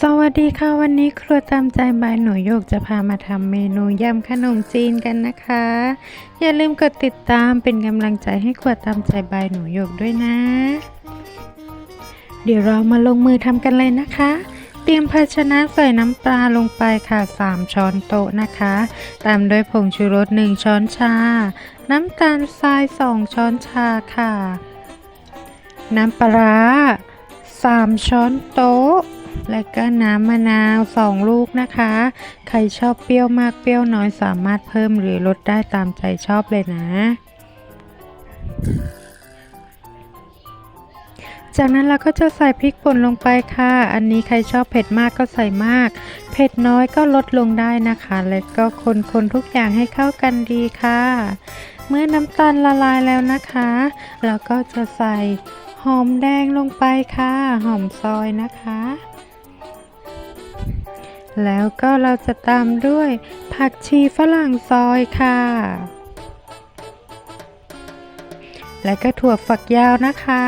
สวัสดีค่ะวันนี้ครัวตามใจบายหนูโยกจะพามาทำเมนูยำขนมจีนกันนะคะ อย่าลืมกดติดตามเป็นกำลังใจให้ครัวตามใจบายหนูโยกด้วยนะ เดี๋ยวเรามาลงมือทำกันเลยนะคะ เตรียมภาชนะใส่น้ำปลาลงไปค่ะ 3 ช้อนโต๊ะนะคะ ตามด้วยผงชูรส 1 ช้อนชา น้ำตาลทราย 2 ช้อนชาค่ะ น้ำปลาร้า3ช้อนโต๊ะ และก็น้ำมะนาว 2 ลูกนะคะ ใครชอบเปรี้ยวมากเปรี้ยวน้อยสามารถเพิ่มหรือลดได้ตามใจชอบเลยนะ จากนั้นเราก็จะใส่พริกป่นลงไปค่ะ อันนี้ใครชอบเผ็ดมากก็ใส่มาก เผ็ดน้อยก็ลดลงได้นะคะ และก็คนๆทุกอย่างให้เข้ากันดีค่ะ เมื่อน้ำตาลละลายแล้วนะคะ เราก็จะใส่หอมแดงลงไปค่ะ หอมซอยนะคะ แล้วก็เราจะตามด้วยผักชีฝรั่งซอยค่ะ และก็ถั่วฝักยาวนะคะ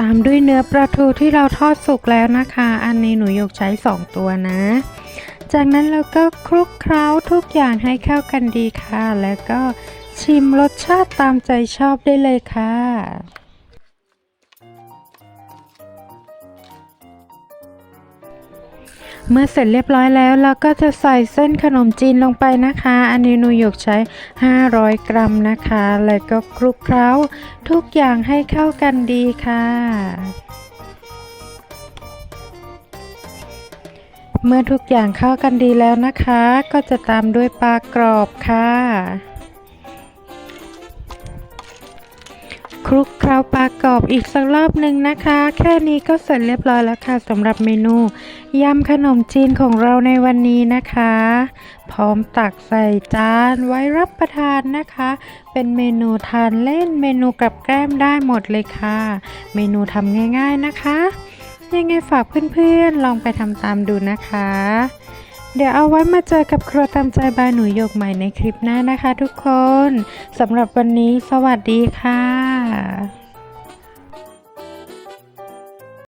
ตามด้วยเนื้อปลาทูที่เราทอดสุกแล้วนะคะ อันนี้หนูยกใช้ 2 ตัวนะ จากนั้นเราก็คลุกเคล้าทุกอย่างให้เข้ากันดีค่ะ แล้วก็ชิมรสชาติตามใจชอบได้เลยค่ะ เมื่อเสร็จเรียบร้อยแล้วเราก็จะใส่เส้นขนมจีนลงไปนะคะ อันนี้นูหยกใช้ 500 กรัมนะคะ แล้วก็คลุกเคล้าทุกอย่างให้เข้ากันดีค่ะเมื่อทุกอย่างเข้ากันดีแล้วนะคะ ก็จะตามด้วยปลากรอบค่ะ คลุกเคล้าปลากรอบอีกสักรอบหนึ่งนะคะ แค่นี้ก็เสร็จเรียบร้อยแล้วค่ะสำหรับเมนูยำขนมจีนของเราในวันนี้นะคะ พร้อมตักใส่จานไว้รับประทานนะคะ เป็นเมนูทานเล่นเมนูกับแกล้มได้หมดเลยค่ะ เมนูทำง่าย ๆนะคะ ยังไงฝากเพื่อนๆลองไปทำตามดูนะคะ เดี๋ยวเอาไว้มาเจอกับครัวตามใจบายหนูโยกใหม่ในคลิปหน้านะคะ ทุกคนสำหรับวันนี้สวัสดีค่ะ ค่ะ